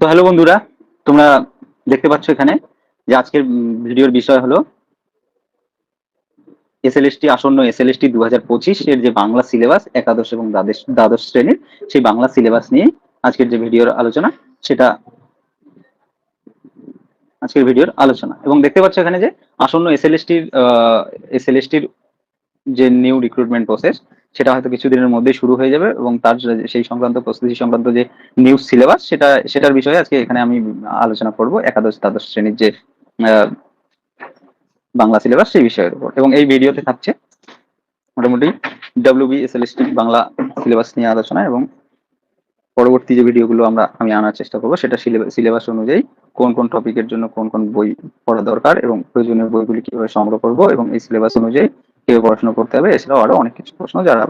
তো হ্যালো বন্ধুরা, তোমরা দেখতে পাচ্ছ এখানে যে আজকের ভিডিওর বিষয় হলো এসএলএসটি আসন্ন এসএলএসটি দু হাজার পঁচিশ এর যে বাংলা সিলেবাস একাদশ এবং দ্বাদশ দ্বাদশ শ্রেণির সেই বাংলা সিলেবাস নিয়ে আজকের যে ভিডিওর আলোচনা, সেটা আজকের ভিডিওর আলোচনা। এবং দেখতে পাচ্ছ এখানে যে আসন্ন এসএলএসটির এসএলএসটির যে নিউ রিক্রুটমেন্ট প্রসেস সেটা হয়তো কিছুদিনের মধ্যেই শুরু হয়ে যাবে এবং তার সেই সংক্রান্ত প্রস্তুতি সংক্রান্ত যে নিউজ সিলেবাস সেটা, সেটার বিষয়ে আজকে এখানে আমি আলোচনা করব একাদশ, দ্বাদশ শ্রেণির যে বাংলা সিলেবাস সেই বিষয়ের উপর। এবং এই ভিডিওতে থাকছে মোটামুটি ডাব্লিউবি এসএলএসটি বাংলা সিলেবাস নিয়ে আলোচনা এবং পরবর্তী যে ভিডিওগুলো আমরা, আমি আনার চেষ্টা করব, সেটা সিলেবাস অনুযায়ী কোন কোন টপিকের জন্য কোন কোন বই পড়া দরকার এবং প্রয়োজনীয় বইগুলি কীভাবে সংগ্রহ করব এবং এই সিলেবাস অনুযায়ী কীভাবে পড়াশোনা করতে হবে, এছাড়াও আরও অনেক কিছু প্রশ্ন যারা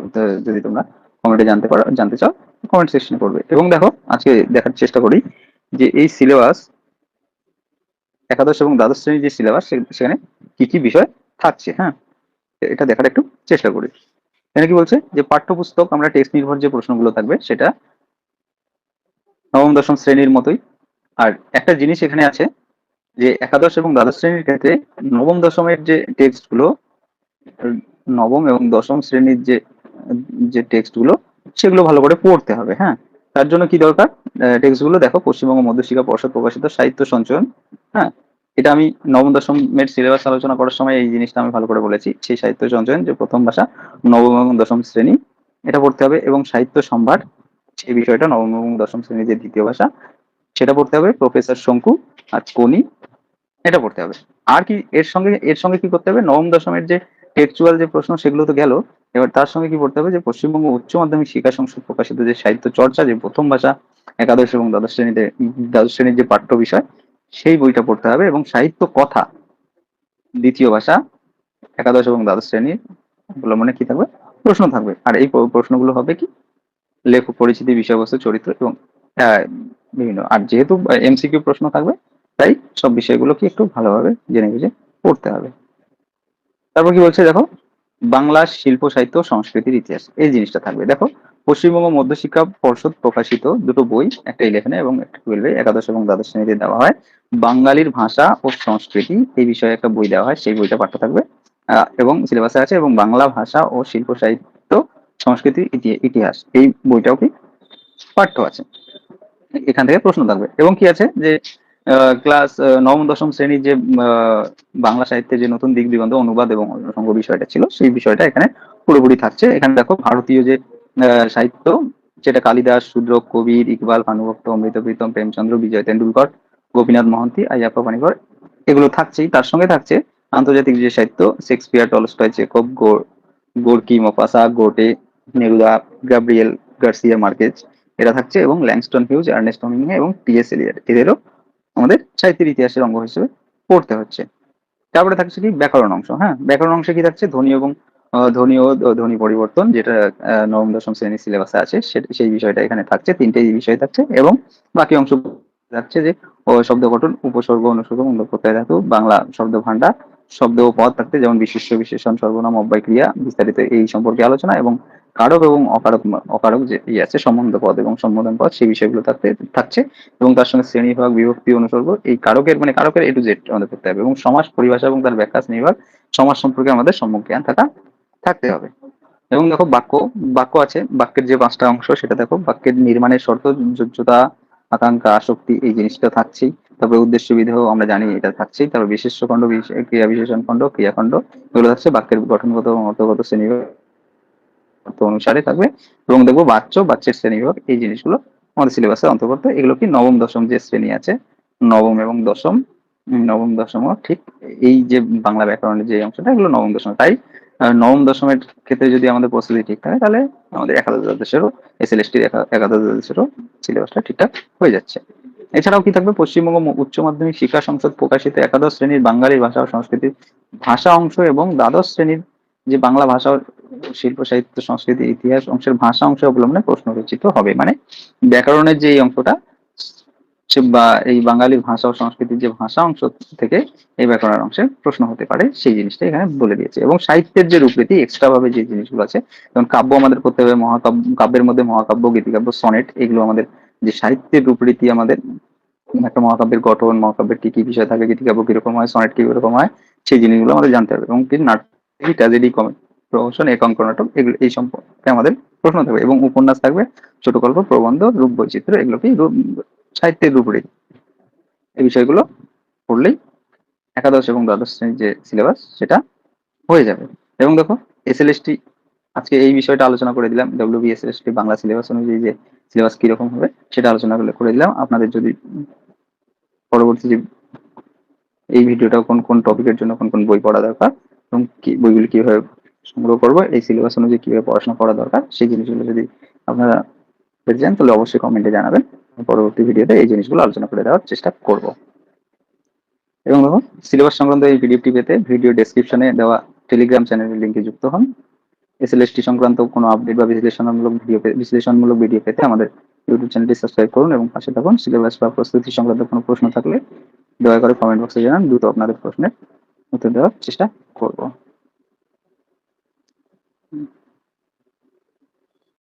যদি তোমরা কমেন্টে জানতে পারো, জানতে চাও কমেন্ট সেকশনে করবে এবং দেখো, আজকে দেখার চেষ্টা করি যে এই সিলেবাস একাদশ এবং দ্বাদশ শ্রেণির যে সিলেবাস সেখানে কি কি বিষয় থাকছে হ্যাঁ? এটা দেখার একটু চেষ্টা করি। এখানে কি বলছে? যে পাঠ্যপুস্তক, আমরা টেক্সট নির্ভর যে প্রশ্নগুলো থাকবে, সেটা নবম, দশম শ্রেণির মতোই। আর একটা জিনিস এখানে আছে যে একাদশ এবং দ্বাদশ শ্রেণির ক্ষেত্রে নবম, দশমের যে টেক্সটগুলো নবম এবং দশম শ্রেণির যে যে টেক্সটগুলো সেগুলো ভালো করে পড়তে হবে হ্যাঁ? তার জন্য কি দরকার? টেক্সটগুলো দেখো, পশ্চিমবঙ্গ মধ্যশিক্ষা পর্ষদ প্রকাশিত সাহিত্য সঞ্চয়ন হ্যাঁ? এটা আমি নবম, দশমের সিলেবাস আলোচনা করার সময় এই জিনিসটা আমি ভালো করে বলেছি। সেই সাহিত্য সঞ্চয়ন, যে প্রথম ভাষা, নবম এবং দশম শ্রেণি, এটা পড়তে হবে এবং সাহিত্য সম্ভার, সেই বিষয়টা নবম এবং দশম শ্রেণির যে দ্বিতীয় ভাষা, সেটা পড়তে হবে। প্রফেসর শঙ্কু আর কোনি এটা পড়তে হবে। আর কি, এর সঙ্গে এর সঙ্গে কি করতে হবে? নবম, দশমের যে টেক্সচুয়াল যে প্রশ্ন, সেগুলো তো গেল। এবার তার সঙ্গে কি পড়তে হবে? যে পশ্চিমবঙ্গ উচ্চ মাধ্যমিক শিক্ষা সংসদ প্রকাশিত যে সাহিত্য চর্চা, যে প্রথম ভাষা একাদশ এবং দ্বাদশ শ্রেণীতে, দ্বাদশ শ্রেণির যে পাঠ্য বিষয়, সেই বইটা পড়তে হবে এবং সাহিত্য কথা, দ্বিতীয় ভাষা, একাদশ এবং দ্বাদশ শ্রেণির মানে কি থাকবে? প্রশ্ন থাকবে। আর এই প্রশ্নগুলো হবে কি? লেখক, পরিচিতি, বিষয়বস্তু, চরিত্র এবং বিভিন্ন। আর যেহেতু এমসিকিউ প্রশ্ন থাকবে, তাই সব বিষয়গুলো কি একটু ভালোভাবে জেনে বুঝে পড়তে হবে। তারপর কি বলছে দেখো? বাংলা শিল্প, সাহিত্য, সংস্কৃতির ইতিহাস, এই জিনিসটা থাকবে। দেখো, পশ্চিমবঙ্গ মধ্যশিক্ষা পর্ষদ প্রকাশিত দুটো বই, একটা ইলেভেনে এবং একটা টুয়েলভে একাদশ এবং দ্বাদশ শ্রেণীতে দেওয়া হয়। বাঙালির ভাষা ও সংস্কৃতি, এই বিষয়ে একটা বই দেওয়া হয়, সেই বইটা পাঠ্য থাকবে। এবং সিলেবাসে আছে এবং বাংলা ভাষা ও শিল্প, সাহিত্য, সংস্কৃতি ইতিহাস, এই বইটাও কি পাঠ্য আছে। এখান থেকে প্রশ্ন থাকবে। এবং কি আছে? যে ক্লাস নবম, দশম শ্রেণির যে বাংলা সাহিত্যের যে নতুন দিক দিগন্ত, অনুবাদ এবং অনুষঙ্গ বিষয়টা ছিল, সেই বিষয়টা এখানে পুরোপুরি থাকছে। এখানে দেখো ভারতীয় যে সাহিত্য, যেটা কালিদাস শূদ্র কবির, ইকবাল, ভানুভক্ত, অমৃত প্রীতম, প্রেমচন্দ্র, বিজয় তেন্ডুলকর, গোপীনাথ মহন্তি আয়াপ্পা পানিকর এগুলো থাকছেই তার সঙ্গে থাকছে আন্তর্জাতিক যে সাহিত্য, Shakespeare, Tolstoy, Chekhov Gorky মফাসা Goethe, Neruda Gabriel Garcia Marquez এরা থাকছে এবং ল্যাংস্টন হিউজ, আর্নেস্ট এবং টিএস এলিয়ার এদেরও আমাদের সাহিত্যের ইতিহাসের অঙ্গ হিসেবে পড়তে হচ্ছে। তারপরে থাকছে কি? ব্যাকরণ অংশ হ্যাঁ? ব্যাকরণ অংশে কি থাকছে? ধ্বনি এবং ধ্বনি ও ধ্বনি পরিবর্তন, যেটা নবম, দশম শ্রেণির সিলেবাসে আছে সেই বিষয়টা এখানে থাকছে তিনটে বিষয় থাকছে, এবং বাকি অংশ থাকছে যে শব্দ গঠন, উপসর্গ, অনুসর্গ মূল্য প্রত্যয় ধাতু, বাংলা শব্দ ভান্ডার শব্দ ও পদ থাকতে যেমন বিশিষ্ট বিশেষণ, সর্বনাম, অব্যয়, ক্রিয়া, বিস্তারিত এই সম্পর্কে আলোচনা এবং কারক এবং অকারক অকারক যে ইয়ে আছে, সম্বন্ধ পদ এবং সম্বোধন পদ, সেই বিষয়গুলো থাকতে, থাকছে এবং তার সঙ্গে শ্রেণি বিভাগ, বিভক্তি অনুসর্গ, এই কারকের মানে কারকের এ টু জেড আমাদের করতে হবে এবং সমাজ পরিভাষা এবং তার ব্যাখ্যা শ্রেণীবিভাগ সমাজ সম্পর্কে আমাদের সম্মুখ জ্ঞান থাকা, থাকতে হবে। এবং দেখো বাক্য বাক্য আছে, বাক্যের যে পাঁচটা অংশ, সেটা দেখো, বাক্যের নির্মাণের শর্ত যোগ্যতা আকাঙ্ক্ষা, আসক্তি, এই জিনিসটা থাকছেই। তারপরে উদ্দেশ্য বিধেয়, আমরা জানি এটা থাকছেই। তারপর বিশেষ খণ্ড ক্রিয়া বিশেষণ খণ্ড, ক্রিয়াখণ্ড, এগুলো থাকছে বাক্যের গঠনগত অর্থগত শ্রেণি অনুসারে থাকবে। এবং দেখব বাচ্চ বাচ্চের শ্রেণি বিভাগ এই জিনিসগুলো আমাদের সিলেবাসের অন্তর্গত এগুলো কি নবম, দশম যে শ্রেণি আছে, নবম এবং দশম নবম, দশম ঠিক এই যে বাংলা ব্যাকরণের যে অংশটা, এগুলো নবম, দশম। তাই নবম, দশমের ক্ষেত্রে যদি আমাদের প্রস্তুতি ঠিক থাকে, তাহলে আমাদের একাদশ দ্বাদশেরও এস এল এসটির একাদশ দ্বাদশেরও সিলেবাসটা ঠিকঠাক হয়ে যাচ্ছে। এছাড়াও কি থাকবে? পশ্চিমবঙ্গ উচ্চ মাধ্যমিক শিক্ষা সংসদ প্রকাশিত একাদশ শ্রেণির বাঙালি ভাষা ও সংস্কৃতির ভাষা অংশ এবং দ্বাদশ শ্রেণির যে বাংলা ভাষা শিল্প, সাহিত্য, সংস্কৃতি, ইতিহাস অংশের ভাষা অংশ অবলম্বনে প্রশ্ন রচিত হবে। মানে ব্যাকরণের যে অংশটা বা এই বাঙালি ভাষা ও সংস্কৃতির যে ভাষা অংশ থেকে এই ব্যাকরণের অংশের প্রশ্ন হতে পারে, সেই জিনিসটা এখানে বলে দিয়েছে। এবং সাহিত্যের যে রূপরীতি এক্সট্রা ভাবে যে জিনিসগুলো আছে, যেমন কাব্য আমাদের করতে হবে, মহাকাব্য, কাব্যের মধ্যে মহাকাব্য, গীতিকাব্য, সনেট, এগুলো আমাদের যে সাহিত্যের রূপরীতি আমাদের, একটা মহাকাব্যের গঠন, মহাকাব্যের কি কি বিষয় থাকে, গীতিকাব্য কীরকম হয়, সনেট কীরকম হয়, সেই জিনিসগুলো আমাদের জানতে হবে। এবং কি নাটক ট্র্যাজেডি প্রহসন একাঙ্ক নাটক এগুলো এই সম্পর্কে আমাদের প্রশ্ন থাকবে এবং উপন্যাস থাকবে ছোট গল্প, প্রবন্ধ, রূপ বৈচিত্র্য এগুলোকে সাহিত্যের রূপরেখা। এই বিষয়গুলো পড়লেই একাদশ এবং দ্বাদশ শ্রেণির যে সিলেবাস সেটা হয়ে যাবে। এবং দেখো এসএলএসটি আজকে এই বিষয়টা আলোচনা করে দিলাম ডব্লিউবি এসএলএসটি বাংলা সিলেবাস অনুযায়ী যে সিলেবাস কীরকম হবে, সেটা আলোচনা করে করে দিলাম। আপনাদের যদি পরবর্তী যে এই ভিডিওটা কোন কোন টপিকের জন্য কোন কোন বই পড়া দরকার এবং বইগুলি কীভাবে সংগ্রহ করব, এই সিলেবাস অনুযায়ী কীভাবে পড়াশোনা করা দরকার, সেই জিনিসগুলো যদি আপনারা পেতে চান, তাহলে অবশ্যই কমেন্টে জানাবেন। পরবর্তী ভিডিওতে এই জিনিসগুলো আলোচনা করে দেওয়ার চেষ্টা করব। এবং দেখো সিলেবাস সংক্রান্ত এই পিডিএফটি পেতে ভিডিও ডেসক্রিপশনে দেওয়া টেলিগ্রাম চ্যানেলের লিঙ্কে যুক্ত হন। এসএলএসটি সংক্রান্ত কোনো আপডেট বা বিশ্লেষণমূলক ভিডিও বিশ্লেষণমূলক ভিডিও পেতে আমাদের ইউটিউব চ্যানেলটি সাবস্ক্রাইব করুন এবং পাশে থাকুন। সিলেবাস বা প্রস্তুতি সংক্রান্ত কোনো প্রশ্ন থাকলে দয়া করে কমেন্ট বক্সে জানান, দ্রুত আপনাদের প্রশ্নের উত্তর দেওয়ার চেষ্টা করব।